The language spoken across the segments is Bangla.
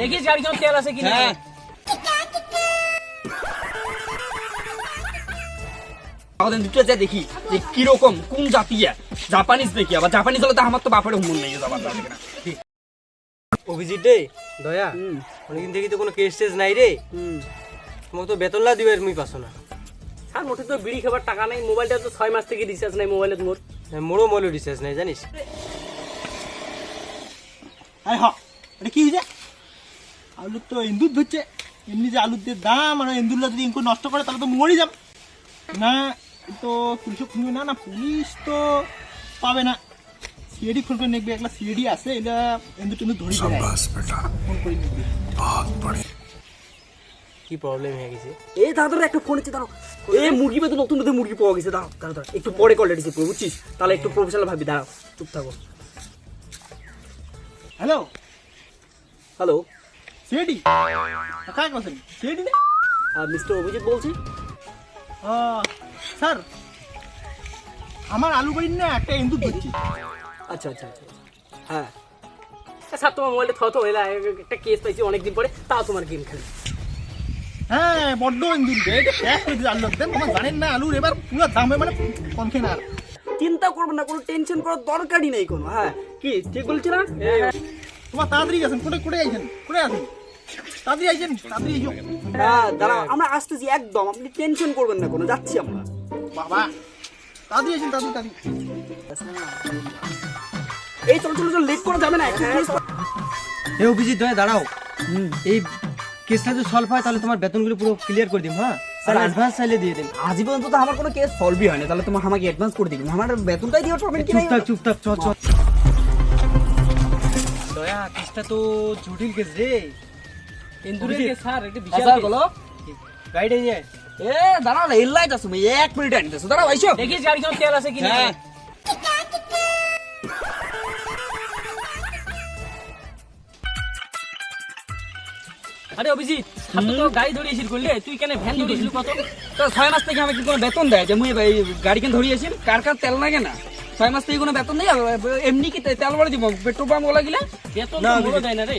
দেখিস গাড়ি কেমন তেল আছে কিনা হ্যাঁ। আমাদের দুটো যা দেখি যে কীরকম কোন জাতীয় জাপানিজ নাকি? আবার জাপানিজ হলে তো আমার তো বাপের হুমন নেই যাবার অভিজিৎ রে। দয়া অনেকদিন থেকে তো কোনো কেস টেস নাই রে। তোমাকে তো বেতন লা দিবে মুই পাছো না। আর মোটে তো বিড়ি খাবার টাকা নাই মোবাইলটা তো ছয় মাস থেকে রিচার্জ নাই মোবাইলে মোর। হ্যাঁ, মোরও মৌল রিচার্জ নাই জানিস? আরে হ এটা কি হয়েছে আলুর তো এন্দুর ধরছে। এমনি যে আলুর যে দাম আর এন্দুরলা যদি ইনকো নষ্ট করে তাহলে তো মরি যাবে। না তো পুলিশও খুঁজবে না না পুলিশ তো পাবে না। সিএডি ফোন করে নেবে একলা সিএডি আছে এটা এন্দুর টেন্দুর ধরি ফোন করে নেবে কি প্রবলেম হয়ে গেছে? এ দাদা একটা ফোন হচ্ছে দাঁড়ো এই মুরগি পেতে নতুন নতুন মুরগি পাওয়া গেছে দাঁড়াও দাঁড়া দাঁড়া। একটু পরে কল রেডিসি বুঝছিস? তাহলে একটু প্রফেশনাল ভাবি দাঁড়াও চুপ থাকো। হ্যালো হ্যালো সিএডি কাকে বলছেন সিএডি না? মিস্টার অভিজিৎ বলছি? স্যার আমার আলু বাড়ির না একটা এন্দুর ধরছি। আচ্ছা আচ্ছা আচ্ছা হ্যাঁ। স্যার তোমার মোবাইলটা থতো এলা একটা কেস পাইছি অনেকদিন পরে তাও তোমার গেম খেলে। হ্যাঁ বড্ড দিচ্ছে আলু দেন তোমার জানেন না আলুর এবার পুরো দামে মানে কমছে না চিন্তা করবেন না কোনো টেনশন করার দরকারই নেই কোনো হ্যাঁ। কি ঠিক বলছি না? তোমার তাড়াতাড়ি গেছেন কোটে কোটে আইছেন? কোটে আছেন? তাড়াতাড়ি আইছেন তাড়াতাড়ি আইছো হ্যাঁ দাঁড়াও আমরা আসতেছি একদম আপনি টেনশন করবেন না কোনো যাচ্ছি আমরা। বাবা তাড়াতাড়ি আইছেন তাড়াতাড়ি তাড়াতাড়ি। এই চলো চলো চলো লেট করা যাবে না এ অভিজিৎ দয়া দাঁড়াও। এই কেসটা যদি সলভ হয় তাহলে তোমার বেতনগুলো পুরো ক্লিয়ার করে দিম হ্যাঁ? স্যার অ্যাডভান্স চাইলে দিয়ে দিন আজই পর্যন্ত তো আমার কোনো কেস সলভই হয়নি তাহলে তোমার আমাকে অ্যাডভান্স করে দিবি আমার বেতনটাই দিয়ে পারবেন কি চুপ থাক চুপ থাক চল চল দয়া কেসটা তো জটিল কেস রে। কেস স্যার এটা স্যার বিশাল বলো। গাইডে আয়। এ দাঁড়াও না এল্লাই যাচ্ছ এক মিনিট আনিতেছো দাঁড়াও আইসো। দেখিস গাড়ি কেমন তেল আছে কিনা হ্যাঁ। আরে অভিজিৎ তো গাড়ি ধরিয়েছিল করলে তুই কেন ভ্যান ধরিয়েছিল কত? তো ছয় মাস থেকে আমাকে কোনো বেতন দেয় যে মুই এই গাড়ি কেন ধরিয়েছি কার কার তেল লাগে না? ছয় মাস থেকে কোনো বেতন নেই? এমনি কি তেল বলে দিব? পেট্রোল পাম্প ওলা গিলা বেতন না। দেয় না রে।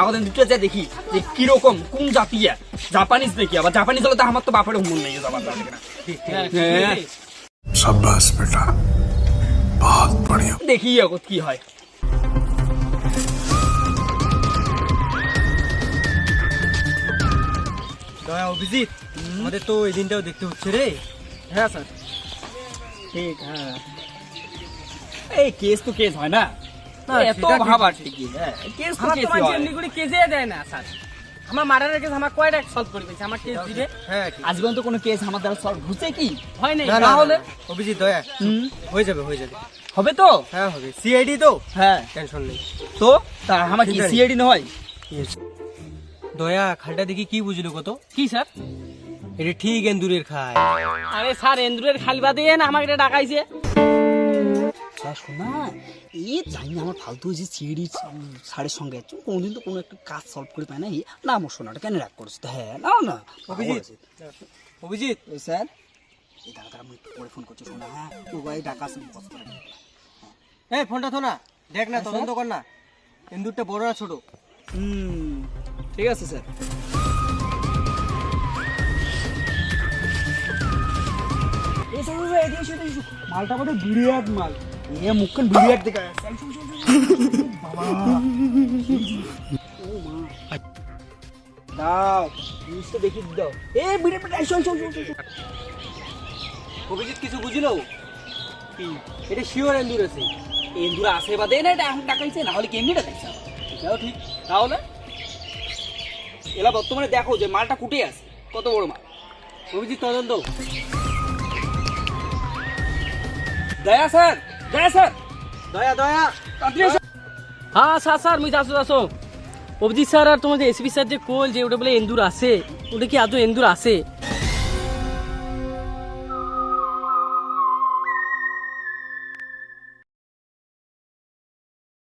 আমাদের দুটো যে দেখি যে কীরকম কোন জাতি জাপানিজ দেখি আবার। জাপানিজ হলে তো আমার তো বাপের মন নেই সাব্বাস বেটা। বহুত বড়িয়া। দেখি এখন কি হয়। দয়া অভিজিৎ আমাদের তো এই দিনটাও দেখতে হচ্ছে রে। হ্যাঁ স্যার। ঠিক হ্যাঁ। এই কেস তো কেস হয় না। এত সেটা ঠিকই হ্যাঁ কেস আমার কেস তো করে কেসে দেয় না স্যার আমার মারার কেস আমার কয়টা সলভ করে পেয়েছে আমার কেস দিবে হ্যাঁ আজ পর্যন্ত কোনো কেস আমার দ্বারা সলভ হচ্ছে কি? হয় নাই। না না হলে অভিজিৎ দয়া হয়ে যাবে হয়ে যাবে। হবে তো? হ্যাঁ হবে। সিআইডি তো? হ্যাঁ। টেনশন নেই। তো? তা আমার কি সিআইডি নয় দয়া খালটা দেখি কি বুঝলো কত? কি স্যার এটা ঠিক এন্দুরের খায় আরে স্যার এন্দুরের খাল বাদে না আমাকে এটা ডাকাইছে। স্যার শোনা এই জানি না আমার ফালতু যে স্যারের সঙ্গে। কোনদিন তো কোনো একটা কাজ সলভ করে পায় না। না আমার শোনাটা কেন রাগ করছে? হ্যাঁ না না অভিজিৎ অভিজিৎ। স্যার এই দাদা পরে ফোন করছি শোনা হ্যাঁ? তো ভাই ডাকা আছে এই ফোনটা থো না। দেখ না তদন্ত কর না। এন্দুরটা বড় না ছোট? হুম ঠিক আছে স্যার। মালটা বোধ বিরিয়াট মাল। এ। দাও দেখি দাও। এ শো, শো, শো। অভিজিৎ কিছু এটা শিওর এন্দুর আছে। এন্দুরা আসে বা না এটা এখন টাকাইছে না হলে কেমনি টাকাইছে এটাও ঠিক তাহলে এলা বর্তমানে দেখো যে মালটা কুটে আছে। কত বড় মাল। অভিজিৎ তদন্ত। দয়া স্যার দয়া স্যার। দয়া দয়া। হ্যাঁ স্যার স্যার মুই যাচ্ছ যাচ্ছ। অভিজিৎ স্যার আর তোমাদের এসপি স্যার যে কোল যে ওটা বলে এন্দুর আসে ওটা কি আজও এন্দুর আছে?